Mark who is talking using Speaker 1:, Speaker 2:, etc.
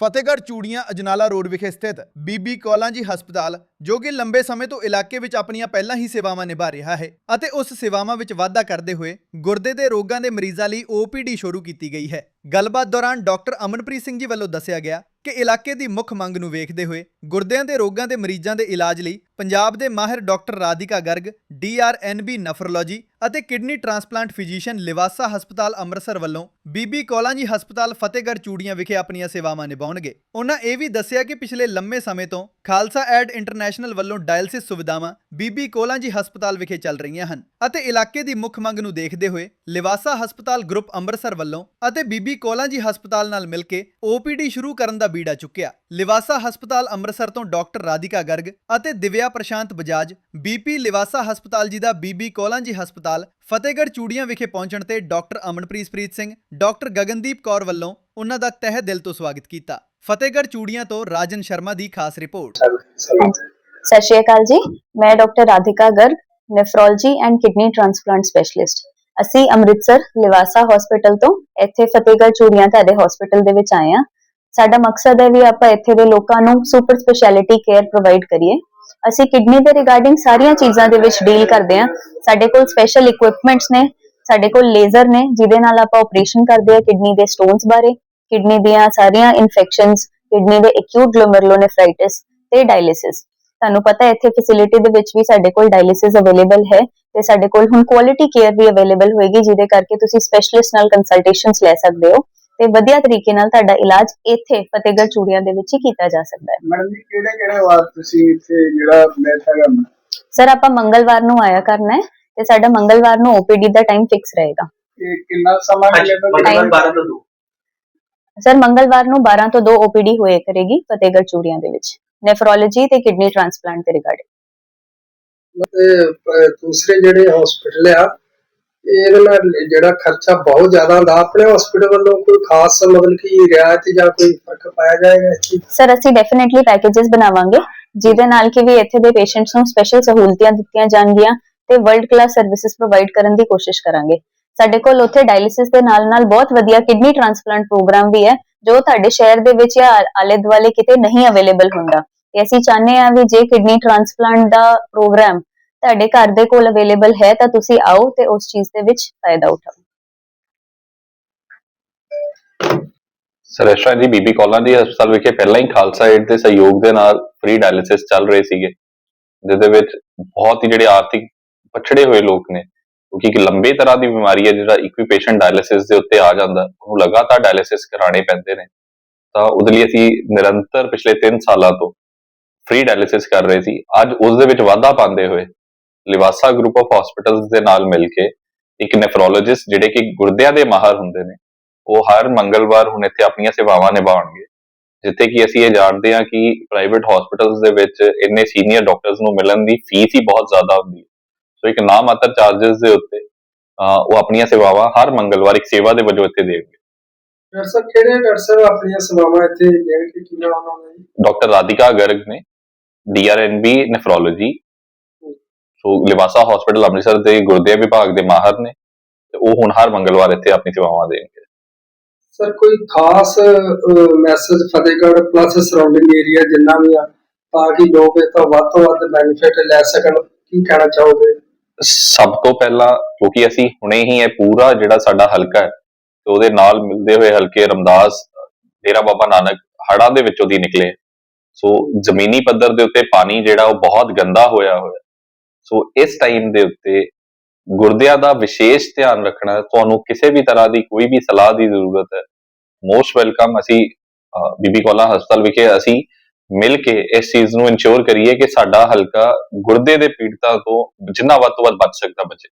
Speaker 1: Fatehgarh Churian Ajnala road ਵਿਖੇ ਸਥਿਤ ਬੀਬੀ ਕੌਲਾਂ ਜੀ ਹਸਪਤਾਲ, ਜੋ ਕਿ ਲੰਬੇ ਸਮੇਂ ਤੋਂ ਇਲਾਕੇ ਵਿੱਚ ਆਪਣੀਆਂ ਪਹਿਲਾਂ ਹੀ ਸੇਵਾਵਾਂ ਨਿਭਾ ਰਿਹਾ ਹੈ ਅਤੇ ਉਸ ਸੇਵਾਵਾਂ ਵਿੱਚ ਵਾਧਾ ਕਰਦੇ ਹੋਏ ਗੁਰਦੇ ਦੇ ਰੋਗਾਂ ਦੇ ਮਰੀਜ਼ਾਂ ਲਈ OPD ਸ਼ੁਰੂ ਕੀਤੀ ਗਈ ਹੈ। ਗੱਲਬਾਤ ਦੌਰਾਨ ਡਾਕਟਰ ਅਮਨਪ੍ਰੀਤ ਸਿੰਘ ਜੀ ਵੱਲੋਂ ਦੱਸਿਆ ਗਿਆ ਕਿ ਇਲਾਕੇ ਦੀ ਮੁੱਖ ਮੰਗ ਨੂੰ ਵੇਖਦੇ ਹੋਏ ਗੁਰਦਿਆਂ ਦੇ ਰੋਗਾਂ ਦੇ ਮਰੀਜ਼ਾਂ ਦੇ ਇਲਾਜ ਲਈ ਪੰਜਾਬ ਦੇ ਮਾਹਿਰ doctor Radhika Garg DRNB nephrology ਅਤੇ ਕਿਡਨੀ ਟ੍ਰਾਂਸਪਲਾਂਟ ਫਿਜ਼ੀਸ਼ੀਅਨ ਲਿਵਾਸਾ ਹਸਪਤਾਲ ਅੰਮ੍ਰਿਤਸਰ ਵੱਲੋਂ ਬੀਬੀ ਕੌਲਾਂ ਹਸਪਤਾਲ ਫਤਿਹਗੜ੍ਹ ਚੂੜੀਆਂ ਵਿਖੇ ਆਪਣੀਆਂ ਸੇਵਾਵਾਂ ਨਿਭਾਉਣਗੇ। ਉਹਨਾਂ ਇਹ ਵੀ ਦੱਸਿਆ ਕਿ ਪਿਛਲੇ ਲੰਮੇ ਸਮੇਂ ਤੋਂ ਖਾਲਸਾ ਐਡ ਇੰਟਰਨੈਸ਼ਨਲ ਵੱਲੋਂ ਡਾਇਲਸਿਸ ਸੁਵਿਧਾਵਾਂ ਬੀਬੀ ਕੋਲਾਂਜੀ ਹਸਪਤਾਲ ਵਿਖੇ ਚੱਲ ਰਹੀਆਂ ਹਨ ਅਤੇ ਇਲਾਕੇ ਦੀ ਮੁੱਖ ਮੰਗ ਨੂੰ ਦੇਖਦੇ ਹੋਏ ਲਿਵਾਸਾ ਹਸਪਤਾਲ ਗਰੁੱਪ ਅੰਮ੍ਰਿਤਸਰ ਵੱਲੋਂ ਅਤੇ ਬੀਬੀ ਕੌਲਾਂ ਜੀ ਹਸਪਤਾਲ ਨਾਲ ਮਿਲ ਕੇ OPD ਸ਼ੁਰੂ ਕਰਨ ਦਾ ਬੀੜਾ ਚੁੱਕਿਆ। ਲਿਵਾਸਾ ਹਸਪਤਾਲ ਅੰਮ੍ਰਿਤਸਰ ਤੋਂ ਡਾਕਟਰ ਰਾਧਿਕਾ ਗਰਗ ਅਤੇ ਦਿਵਿਆ ਪ੍ਰਸ਼ਾਂਤ ਬਜਾਜ ਬੀਪੀ ਲਿਵਾਸਾ ਹਸਪਤਾਲ ਜੀ ਦਾ ਬੀਬੀ ਕੌਲਾਂ ਜੀ ਹਸਪਤਾਲ, ਫਤਿਹਗੜ੍ਹ ਚੂੜੀਆਂ ਵਿਖੇ ਪਹੁੰਚਣ ਤੇ ਡਾਕਟਰ ਅਮਨਪ੍ਰੀਤ ਪ੍ਰੀਤ ਸਿੰਘ, ਡਾਕਟਰ ਗਗਨਦੀਪ ਕੌਰ ਵੱਲੋਂ ਉਹਨਾਂ ਦਾ ਤਹਿ ਦਿਲ ਤੋਂ ਸਵਾਗਤ ਕੀਤਾ। ਫਤਿਹਗੜ੍ਹ ਚੂੜੀਆਂ ਤੋਂ ਰਾਜਨ ਸ਼ਰਮਾ ਦੀ ਖਾਸ ਰਿਪੋਰਟ।
Speaker 2: ਸਤਿ ਸ਼੍ਰੀ ਅਕਾਲ ਜੀ। ਮੈਂ doctor Radhika Garg nephrology and kidney transplant specialist ਅਸੀਂ ਅੰਮ੍ਰਿਤਸਰ ਲਿਵਾਸਾ ਹਸਪੀਟਲ ਤੋਂ ਇੱਥੇ ਫਤਿਹਗੜ੍ਹ ਚੂੜੀਆਂ ਤੁਹਾਡੇ ਹਸਪੀਟਲ ਦੇ ਵਿੱਚ ਆਏ ਹਾਂ। ਸਾਡਾ ਮਕਸਦ ਹੈ ਵੀ ਆਪਾਂ ਇੱਥੇ ਦੇ ਲੋਕਾਂ ਨੂੰ ਸੁਪਰ ਸਪੈਸ਼ਲਿਟੀ ਕੇਅਰ ਪ੍ਰੋਵਾਈਡ ਕਰੀਏ। ਅਸੀਂ ਕਿਡਨੀ ਦੇ ਰਿਗਾਰਡਿੰਗ ਸਾਰੀਆਂ ਚੀਜ਼ਾਂ ਦੇ ਵਿੱਚ ਡੀਲ ਕਰਦੇ ਹਾਂ। ਸਾਡੇ ਕੋਲ ਸਪੈਸ਼ਲ ਇਕਵਿਪਮੈਂਟਸ ਨੇ, ਸਾਡੇ ਕੋਲ ਲੇਜ਼ਰ ਨੇ, ਜਿਹਦੇ ਨਾਲ ਆਪਾਂ ਆਪਰੇਸ਼ਨ ਕਰਦੇ ਹਾਂ ਕਿਡਨੀ ਦੇ ਸਟੋਨਸ ਬਾਰੇ, ਕਿਡਨੀ ਦੀਆਂ ਸਾਰੀਆਂ ਇਨਫੈਕਸ਼ਨਸ ਕਿਡਨੀ ਦੇ ਐਕਿਊਟ ਗਲੋਮਰੁਲੋਨੇਫਰਾਈਟਿਸ ਤੇ ਡਾਇਲਿਸਿਸ ਤੁਹਾਨੂੰ ਪਤਾ ਹੈ, ਇੱਥੇ ਫੈਸਿਲਿਟੀ ਦੇ ਵਿੱਚ ਵੀ ਸਾਡੇ ਕੋਲ ਡਾਇਲਿਸਿਸ ਅਵੇਲੇਬਲ ਹੈ ਤੇ ਸਾਡੇ ਕੋਲ ਹੁਣ ਕੁਆਲਿਟੀ ਕੇਅਰ ਵੀ ਅਵੇਲੇਬਲ ਹੋਏਗੀ, ਜਿਹਦੇ ਕਰਕੇ ਤੁਸੀਂ ਸਪੈਸ਼ਲਿਸਟ ਨਾਲ ਕੰਸਲਟੇਸ਼ਨਸ ਲੈ ਸਕਦੇ ਹੋ। ਤੇ ਵਧੀਆ ਤਰੀਕੇ ਨਾਲ ਤੁਹਾਡਾ ਇਲਾਜ ਇੱਥੇ ਫਤਿਹਗੜ੍ਹ ਚੂੜੀਆਂ ਦੇ ਵਿੱਚ ਹੀ ਕੀਤਾ ਜਾ ਸਕਦਾ ਹੈ।
Speaker 3: ਮੈਡਮ ਜੀ ਕਿਹੜੇ ਕਿਹੜੇ ਵਾਰ ਤੁਸੀਂ ਇੱਥੇ ਜਿਹੜਾ ਮੈਚ ਹੈਗਾ
Speaker 2: ਸਰ ਆਪਾਂ ਮੰਗਲਵਾਰ ਨੂੰ ਆਇਆ ਕਰਨਾ ਹੈ ਤੇ ਸਾਡਾ ਮੰਗਲਵਾਰ ਨੂੰ OPD ਦਾ ਟਾਈਮ ਫਿਕਸ ਰਹੇਗਾ।
Speaker 3: ਇਹ ਕਿੰਨਾ ਸਮਾਂ ਤੋਂ
Speaker 2: ਸਰ ਮੰਗਲਵਾਰ ਨੂੰ 12 ਤੋਂ 2 OPD ਹੋਏ ਕਰੇਗੀ ਫਤਿਹਗੜ੍ਹ ਚੂੜੀਆਂ ਦੇ ਵਿੱਚ। ਨੈਫਰੋਲੋਜੀ ਤੇ ਕਿਡਨੀ ਟ੍ਰਾਂਸਪਲਾਂਟ ਦੇ ਰਿਗਾਰਡਿੰਗ
Speaker 3: ਦੂਸਰੇ ਜਿਹੜੇ ਹਸਪੀਟਲ ਆ ਇਹਦੇ ਨਾਲ ਜਿਹੜਾ ਖਰਚਾ ਬਹੁਤ ਜ਼ਿਆਦਾ ਹੁੰਦਾ, ਆਪਣੇ ਹਸਪੀਟਲ ਵੱਲੋਂ ਕੋਈ ਖਾਸ ਮਤਲਬ ਕਿ ਰਿਆਇਤ ਜਾਂ ਕੋਈ ਫ਼ਰਕ ਪਾਇਆ ਜਾਏਗਾ ਇਸ ਚੀਜ਼
Speaker 2: ਸਰ ਅਸੀਂ ਡੈਫੀਨਿਟਲੀ ਪੈਕੇजेस ਬਣਾਵਾਂਗੇ, ਜਿਹਦੇ ਨਾਲ ਕਿ ਵੀ ਇੱਥੇ ਦੇ ਪੇਸ਼ੈਂਟਸ ਨੂੰ ਸਪੈਸ਼ਲ ਸਹੂਲਤਾਂ ਦਿੱਤੀਆਂ ਜਾਣਗੀਆਂ ਤੇ ਵਰਲਡ ਕਲਾਸ ਸਰਵਿਸਿਜ਼ ਪ੍ਰੋਵਾਈਡ ਕਰਨ ਦੀ ਕੋਸ਼ਿਸ਼ ਕਰਾਂਗੇ। ਸਾਡੇ ਕੋਲ ਉੱਥੇ ਡਾਇਲਿਸਿਸ ਦੇ ਨਾਲ ਨਾਲ ਬਹੁਤ ਵਧੀਆ ਕਿਡਨੀ ਟ੍ਰਾਂਸਪਲਾਂਟ ਪ੍ਰੋਗਰਾਮ ਵੀ ਹੈ, ਜੋ ਤੁਹਾਡੇ ਸ਼ਹਿਰ ਦੇ ਵਿੱਚ ਜਾਂ ਆਲੇ ਦੁਆਲੇ ਕਿਤੇ ਨਹੀਂ ਅਵੇਲੇਬਲ ਹੁੰਦਾ। ਤੇ ਅਸੀਂ ਚਾਹੁੰਦੇ ਹਾਂ ਵੀ ਜੇ ਕਿਡਨੀ ਟ੍ਰਾਂਸਪਲਾਂਟ ਦਾ ਪ੍ਰੋਗਰਾਮ ਤੁਹਾਡੇ ਘਰ ਦੇ ਕੋਲ ਅਵੇਲੇਬਲ ਹੈ ਤਾਂ ਤੁਸੀਂ ਆਓ ਤੇ ਉਸ ਚੀਜ਼ ਦੇ ਵਿੱਚ ਫਾਇਦਾ ਉਠਾਓ।
Speaker 4: ਸਰ ਜੀ ਬੀਬੀ ਕੌਲਾਂ ਦੀ ਹਸਪਤਾਲ ਵਿਖੇ ਪਹਿਲਾਂ ਹੀ ਖਾਲਸਾ ਏਡ ਦੇ ਸਹਿਯੋਗ ਦੇ ਨਾਲ ਫ੍ਰੀ ਡਾਇਲਿਸਿਸ ਚੱਲ ਰਹੇ ਸੀਗੇ। ਜਿਹਦੇ ਵਿੱਚ ਬਹੁਤ ਹੀ ਜਿਹੜੇ ਆਰਥਿਕ ਪਛੜੇ ਹੋਏ ਲੋਕ ਨੇ, ਕਿਉਂਕਿ ਇੱਕ ਲੰਬੇ ਤਰ੍ਹਾਂ ਦੀ ਬਿਮਾਰੀ ਹੈ ਜਿਹੜਾ ਇੱਕ ਵੀ ਪੇਸ਼ੈਂਟ ਡਾਇਲਿਸਿਸ ਦੇ ਉੱਤੇ ਆ ਜਾਂਦਾ, ਉਹਨੂੰ ਲਗਾਤਾਰ ਡਾਇਲਿਸਿਸ ਕਰਾਣੇ ਪੈਂਦੇ ਨੇ। ਤਾਂ ਉਹਦੇ ਲਈ ਅਸੀਂ ਨਿਰੰਤਰ ਪਿਛਲੇ 3 ਸਾਲਾਂ ਤੋਂ ਫ੍ਰੀ ਡਾਇਲਿਸਿਸ ਕਰ ਰਹੇ ਸੀ। ਅੱਜ ਉਸ ਦੇ ਵਿੱਚ ਵਾਧਾ ਪਾਉਂਦੇ ਹੋਏ ਲਿਵਾਸਾ ਗਰੁੱਪ ਆਫ ਹਸਪੀਟਲਸ ਦੇ ਨਾਲ ਮਿਲ ਕੇ ਇੱਕ ਨੈਫਰੋਲੋਜਿਸਟ ਜਿਹੜੇ ਕਿ ਗੁਰਦਿਆਂ ਦੇ ਮਾਹਰ ਹੁੰਦੇ ਨੇ ਉਹ ਹਰ ਮੰਗਲਵਾਰ ਹੁਣ ਇੱਥੇ ਆਪਣੀਆਂ ਸੇਵਾਵਾਂ ਨਿਭਾਉਣਗੇ। ਜਿੱਥੇ ਕਿ ਅਸੀਂ ਇਹ ਜਾਣਦੇ ਹਾਂ ਕਿ ਪ੍ਰਾਈਵੇਟ ਹਸਪੀਟਲਸ ਦੇ ਵਿੱਚ ਇੰਨੇ ਸੀਨੀਅਰ ਡਾਕਟਰਸ ਨੂੰ ਮਿਲਣ ਦੀ ਫੀਸ ਹੀ ਬਹੁਤ ਜ਼ਿਆਦਾ ਹੁੰਦੀ ਹੈ। ਸੋ ਇੱਕ ਨਾ ਮਾਤਰ ਚਾਰजेस ਦੇ ਉੱਤੇ ਉਹ ਆਪਣੀਆਂ ਸੇਵਾਵਾਂ ਹਰ ਮੰਗਲਵਾਰ ਇੱਕ ਸੇਵਾ ਦੇ ਵਜੋਂ ਇੱਥੇ ਦੇਣਗੇ।
Speaker 3: ਡਾਕਟਰ ਸਾਹਿਬ ਕਿਹੜੇ ਡਾਕਟਰ ਸਾਹਿਬ ਆਪਣੀਆਂ ਸੇਵਾਵਾਂ ਇੱਥੇ ਦੇਣ ਕੇ ਕੀ ਨਾਮ ਉਹਨਾਂ ਦਾ ਜੀ?
Speaker 4: ਡਾਕਟਰ ਰਾਧਿਕਾ ਗਰਗ ਨੇ D R N B nephrology so Livasa hospital Amritsar ਦੇ ਗੁਰਦੇ ਵਿਭਾਗ ਦੇ ਮਾਹਰ ਨੇ ਤੇ ਉਹ ਹੁਣ ਹਰ ਮੰਗਲਵਾਰ ਇੱਥੇ ਆਪਣੀ ਸੇਵਾਵਾਂ ਦੇਣਗੇ।
Speaker 3: ਸਰ ਕੋਈ ਖਾਸ message Fatehgarh plus surrounding area ਜਿੰਨਾ ਵੀ ਆ ਤਾਂ ਕਿ ਲੋਕ ਇਹ ਤੋਂ ਵੱਧ ਤੋਂ ਵੱਧ ਬੈਨੀਫਿਟ ਲੈ ਸਕਣ ਕੀ ਕਹਿਣਾ ਚਾਹੋਗੇ?
Speaker 4: ਸਭ ਤੋਂ ਪਹਿਲਾਂ ਕਿਉਂਕਿ ਅਸੀਂ ਹੁਣੇ ਹੀ ਇਹ ਪੂਰਾ ਜਿਹੜਾ ਸਾਡਾ ਹਲਕਾ ਹੈ ਤੇ ਉਹਦੇ ਨਾਲ ਮਿਲਦੇ ਹੋਏ ਹਲਕੇ ਰਮਦਾਸ ਡੇਰਾ ਬਾਬਾ ਨਾਨਕ ਹੜ੍ਹਾਂ ਦੇ ਵਿੱਚੋਂ ਦੀ ਨਿਕਲੇ। ਸੋ ਜ਼ਮੀਨੀ ਪੱਧਰ ਦੇ ਉੱਤੇ ਪਾਣੀ ਜਿਹੜਾ ਉਹ ਬਹੁਤ ਗੰਦਾ ਹੋਇਆ ਹੋਇਆ। ਸੋ ਇਸ ਟਾਈਮ ਦੇ ਉੱਤੇ ਗੁਰਦਿਆਂ ਦਾ ਵਿਸ਼ੇਸ਼ ਧਿਆਨ ਰੱਖਣਾ, ਤੁਹਾਨੂੰ ਕਿਸੇ ਵੀ ਤਰ੍ਹਾਂ ਦੀ ਕੋਈ ਵੀ ਸਲਾਹ ਦੀ ਜ਼ਰੂਰਤ ਹੈ ਮੋਸਟ ਵੈਲਕਮ ਅਸੀਂ ਬੀਬੀ ਕੌਲਾਂ ਹਸਪਤਾਲ ਵਿਖੇ ਅਸੀਂ ਮਿਲ ਕੇ ਇਸ ਚੀਜ਼ ਨੂੰ ਇਨਸ਼ੋਰ ਕਰੀਏ ਕਿ ਸਾਡਾ ਹਲਕਾ ਗੁਰਦੇ ਦੇ ਪੀੜਤਾਂ ਤੋਂ ਜਿੰਨਾ ਵੱਧ ਤੋਂ ਵੱਧ ਬਚ ਸਕਦਾ ਬਚੇ।